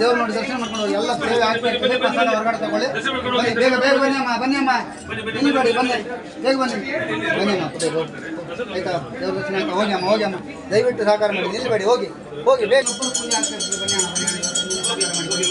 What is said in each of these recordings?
ದೇವ್ರ ನೋಡಿ ದರ್ಶನ ಮಾಡ್ಕೊಂಡು ಎಲ್ಲ ಸೇವೆ ಪ್ರಸಾದ ಹೊರಗಡೆ ತಗೊಳ್ಳಿ. ಬನ್ನಿ, ಬೇಗ ಬೇಗ ಬನ್ನಿ ಅಮ್ಮ ಬನ್ನಿ ಅಮ್ಮ. ನಿಲ್ಬೇಡಿ ಬನ್ನಿ. ಬೇಗ ಬನ್ನಿ. ಬನ್ನಿ ಅಮ್ಮ ಆಯ್ತಾ? ದೇವ್ರ ದರ್ಶನ ಆಯ್ತಾ? ಹೋಗಿ ಅಮ್ಮ ಹೋಗಿ ಅಮ್ಮ. ದಯವಿಟ್ಟು ಸಹಕಾರ ಮಾಡಿ. ನಿಲ್ಬೇಡಿ ಹೋಗಿ. ಹೋಗಿ, ಬೇಗ ಬನ್ನಿ ಬನ್ನಿ. ಬನ್ನಿ ಅಮ್ಮ.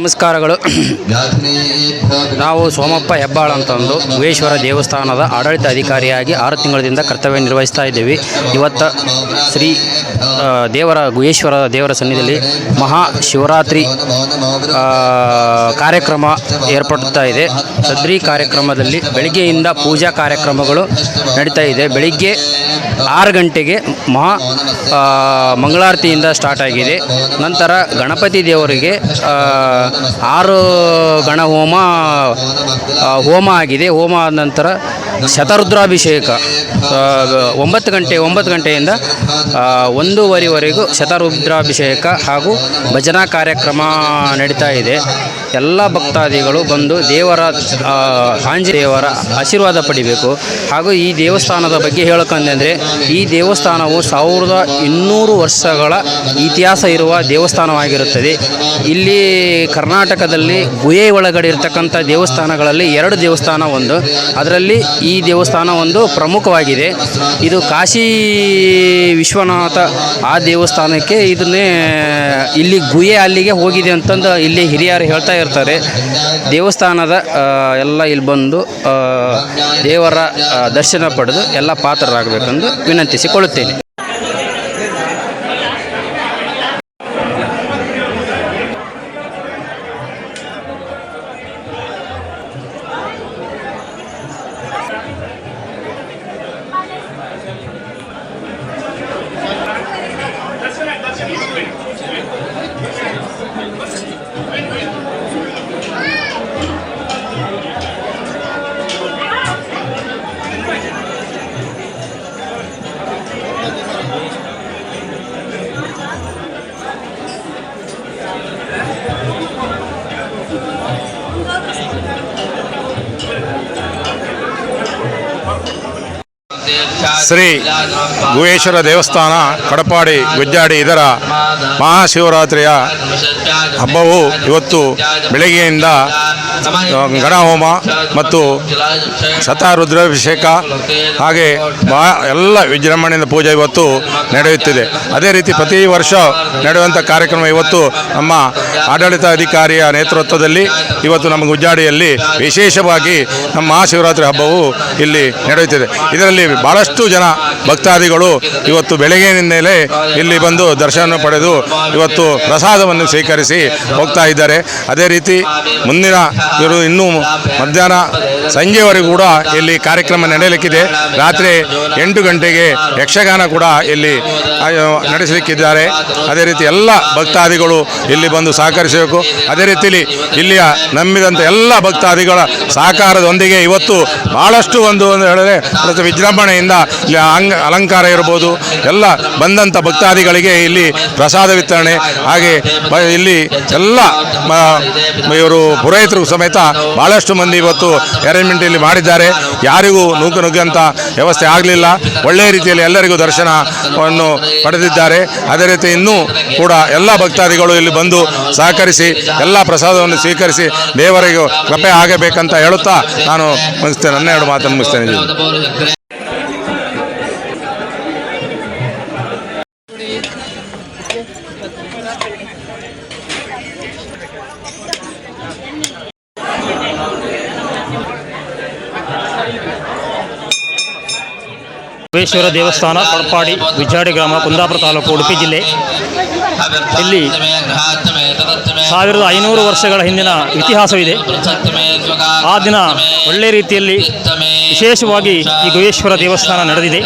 ನಮಸ್ಕಾರಗಳು. ನಾವು ಸೋಮಪ್ಪ ಹೆಬ್ಬಾಳ ಅಂತಂದು ಗುಹೇಶ್ವರ ದೇವಸ್ಥಾನದ ಆಡಳಿತ ಅಧಿಕಾರಿಯಾಗಿ ಆರು ತಿಂಗಳಿಂದ ಕರ್ತವ್ಯ ನಿರ್ವಹಿಸ್ತಾ ಇದ್ದೀವಿ. ಇವತ್ತು ಶ್ರೀ ದೇವರ ಗುಹೇಶ್ವರ ದೇವರ ಸನ್ನಿಧಿಯಲ್ಲಿ ಮಹಾ ಶಿವರಾತ್ರಿ ಕಾರ್ಯಕ್ರಮ ಏರ್ಪಡುತ್ತಾ ಇದೆ. ಸದ್ರಿ ಕಾರ್ಯಕ್ರಮದಲ್ಲಿ ಬೆಳಗ್ಗೆಯಿಂದ ಪೂಜಾ ಕಾರ್ಯಕ್ರಮಗಳು ನಡೀತಾ ಇದೆ. ಬೆಳಿಗ್ಗೆ ಆರು ಗಂಟೆಗೆ ಮಹಾ ಮಂಗಳಾರತಿಯಿಂದ ಸ್ಟಾರ್ಟ್ ಆಗಿದೆ. ನಂತರ ಗಣಪತಿ ದೇವರಿಗೆ ಆರು ಗಣ ಹೋಮ ಹೋಮ ಆಗಿದೆ. ಹೋಮ ಆದ ನಂತರ ಶತರುದ್ರಾಭಿಷೇಕ ಒಂಬತ್ತು ಗಂಟೆ, ಒಂಬತ್ತು ಗಂಟೆಯಿಂದ ಒಂದೂವರೆವರೆಗೂ ಶತರುದ್ರಾಭಿಷೇಕ ಹಾಗೂ ಭಜನಾ ಕಾರ್ಯಕ್ರಮ ನಡೀತಾ ಇದೆ. ಎಲ್ಲ ಭಕ್ತಾದಿಗಳು ಬಂದು ದೇವರ ದೇವರ ಆಶೀರ್ವಾದ ಪಡಿಬೇಕು. ಹಾಗೂ ಈ ದೇವಸ್ಥಾನದ ಬಗ್ಗೆ ಹೇಳಕಂದ್ರೆ ಈ ದೇವಸ್ಥಾನವು ಸಾವಿರದ ಇನ್ನೂರು ವರ್ಷಗಳ ಇತಿಹಾಸ ಇರುವ ದೇವಸ್ಥಾನವಾಗಿರುತ್ತದೆ. ಇಲ್ಲಿ ಕರ್ನಾಟಕದಲ್ಲಿ ಗುಹೆ ಒಳಗಡೆ ಇರತಕ್ಕಂಥ ದೇವಸ್ಥಾನಗಳಲ್ಲಿ ಎರಡು ದೇವಸ್ಥಾನ ಒಂದು. ಅದರಲ್ಲಿ ದೇವಸ್ಥಾನ ಒಂದು ಪ್ರಮುಖವಾಗಿದೆ. ಇದು ಕಾಶಿ ವಿಶ್ವನಾಥ ಆ ದೇವಸ್ಥಾನಕ್ಕೆ ಇದನ್ನೇ, ಇಲ್ಲಿ ಗುಹೆ ಅಲ್ಲಿಗೆ ಹೋಗಿದೆ ಅಂತಂದು ಇಲ್ಲಿ ಹಿರಿಯರು ಹೇಳ್ತಾ ಇರ್ತಾರೆ. ದೇವಸ್ಥಾನದ ಎಲ್ಲ ಇಲ್ಲಿ ಬಂದು ದೇವರ ದರ್ಶನ ಪಡೆದು ಎಲ್ಲ ಪಾತ್ರರಾಗಬೇಕೆಂದು ವಿನಂತಿಸಿಕೊಳ್ಳುತ್ತೇನೆ. ಶ್ರೀ ಗುಹೇಶ್ವರ ದೇವಸ್ಥಾನ, ಕಡಪಾಡಿ, ಗುಜ್ಜಾಡಿ ಇದರ ಮಹಾಶಿವರಾತ್ರಿಯ ಹಬ್ಬವು ಇವತ್ತು ಬೆಳಗ್ಗೆಯಿಂದ ಗಣಹೋಮ ಮತ್ತು ಶತಾರುದ್ರಾಭಿಷೇಕ ಹಾಗೆ ಬಾ ಎಲ್ಲ ವಿಜೃಂಭಣೆಯಿಂದ ಪೂಜೆ ಇವತ್ತು ನಡೆಯುತ್ತಿದೆ. ಅದೇ ರೀತಿ ಪ್ರತಿ ವರ್ಷ ನಡೆಯುವಂಥ ಕಾರ್ಯಕ್ರಮ ಇವತ್ತು ನಮ್ಮ ಆಡಳಿತ ಅಧಿಕಾರಿಯ ನೇತೃತ್ವದಲ್ಲಿ, ಇವತ್ತು ನಮ್ಮ ಗುಜ್ಜಾಡಿಯಲ್ಲಿ ವಿಶೇಷವಾಗಿ ನಮ್ಮ ಮಹಾಶಿವರಾತ್ರಿ ಹಬ್ಬವು ಇಲ್ಲಿ ನಡೆಯುತ್ತಿದೆ. ಇದರಲ್ಲಿ ಬಹಳಷ್ಟು ಜನ ಭಕ್ತಾದಿಗಳು ಇವತ್ತು ಬೆಳಗ್ಗಿನಿಂದಲೇ ಇಲ್ಲಿ ಬಂದು ದರ್ಶನ ಪಡೆದು ಇವತ್ತು ಪ್ರಸಾದವನ್ನು ಸ್ವೀಕರಿಸಿ ಹೋಗ್ತಾ ಇದ್ದಾರೆ. ಅದೇ ರೀತಿ ಮುಂದಿನ ಇವರು ಇನ್ನೂ ಮಧ್ಯಾಹ್ನ ಸಂಜೆವರೆಗೂ ಕೂಡ ಇಲ್ಲಿ ಕಾರ್ಯಕ್ರಮ ನಡೆಯಲಿಕ್ಕಿದೆ. ರಾತ್ರಿ ಎಂಟು ಗಂಟೆಗೆ ಯಕ್ಷಗಾನ ಕೂಡ ಇಲ್ಲಿ ನಡೆಸಲಿಕ್ಕಿದ್ದಾರೆ. ಅದೇ ರೀತಿ ಎಲ್ಲ ಭಕ್ತಾದಿಗಳು ಇಲ್ಲಿ ಬಂದು ಸಹಕರಿಸಬೇಕು. ಅದೇ ರೀತಿಯಲ್ಲಿ ಇಲ್ಲಿಯ ನಂಬಿದಂಥ ಎಲ್ಲ ಭಕ್ತಾದಿಗಳ ಸಹಕಾರದೊಂದಿಗೆ ಇವತ್ತು ಭಾಳಷ್ಟು ಒಂದು ಒಂದು ಹೇಳಿದ್ರೆ ಪ್ರತಿ ಇಲ್ಲಿ ಅಂಗ, ಅಲಂಕಾರ ಇರ್ಬೋದು, ಎಲ್ಲ ಬಂದಂಥ ಭಕ್ತಾದಿಗಳಿಗೆ ಇಲ್ಲಿ ಪ್ರಸಾದ ವಿತರಣೆ, ಹಾಗೆ ಇಲ್ಲಿ ಎಲ್ಲ ಇವರು ಪುರೋಹಿತರು ಸಮೇತ ಭಾಳಷ್ಟು ಮಂದಿ ಇವತ್ತು ಅರೇಂಜ್ಮೆಂಟ್ ಇಲ್ಲಿ ಮಾಡಿದ್ದಾರೆ. ಯಾರಿಗೂ ನೂಕು ನುಗ್ಗಂಥ ವ್ಯವಸ್ಥೆ ಆಗಲಿಲ್ಲ. ಒಳ್ಳೆಯ ರೀತಿಯಲ್ಲಿ ಎಲ್ಲರಿಗೂ ದರ್ಶನವನ್ನು ಪಡೆದಿದ್ದಾರೆ. ಅದೇ ರೀತಿ ಇನ್ನೂ ಕೂಡ ಎಲ್ಲ ಭಕ್ತಾದಿಗಳು ಇಲ್ಲಿ ಬಂದು ಸಹಕರಿಸಿ, ಎಲ್ಲ ಪ್ರಸಾದವನ್ನು ಸ್ವೀಕರಿಸಿ ದೇವರಿಗೂ ಕೃಪೆ ಆಗಬೇಕಂತ ಹೇಳುತ್ತಾ ನಾನು ಮುಗಿಸ್ತೇನೆ. ಎರಡು ಮಾತನ್ನು ಮುಗಿಸ್ತೇನೆ. Thank you. ಗುಹೇಶ್ವರ ದೇವಸ್ಥಾನ, ಕೊಡಪಾಡಿ, ವಿಜಾಡಿ ಗ್ರಾಮ, ಕುಂದಾಪುರ ತಾಲೂಕು, ಉಡುಪಿ ಜಿಲ್ಲೆ. ಇಲ್ಲಿ ಸಾವಿರದ ಐನೂರು ವರ್ಷಗಳ ಹಿಂದಿನ ಇತಿಹಾಸವಿದೆ. ಆ ದಿನ ಒಳ್ಳೆ ರೀತಿಯಲ್ಲಿ ವಿಶೇಷವಾಗಿ ಈ ಗುಹೇಶ್ವರ ದೇವಸ್ಥಾನ ನಡೆದಿದೆ.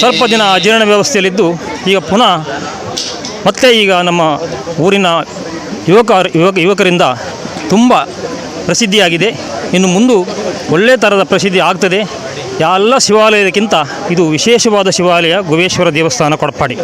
ಸ್ವಲ್ಪ ದಿನ ಅಜೀರ್ಣ ವ್ಯವಸ್ಥೆಯಲ್ಲಿದ್ದು, ಈಗ ಪುನಃ ಮತ್ತೆ ಈಗ ನಮ್ಮ ಊರಿನ ಯುವಕ ಯುವಕ, ಯುವಕರಿಂದ ತುಂಬ ಪ್ರಸಿದ್ಧಿಯಾಗಿದೆ. ಇನ್ನು ಮುಂದೆ ಒಳ್ಳೆಯ ಥರದ ಪ್ರಸಿದ್ಧಿ ಆಗ್ತದೆ. ಎಲ್ಲ ಶಿವಾಲಯದಕ್ಕಿಂತ ಇದು ವಿಶೇಷವಾದ ಶಿವಾಲಯ ಗುವೇಶ್ವರ ದೇವಸ್ಥಾನ ಕೊಡಪಾಡಿ.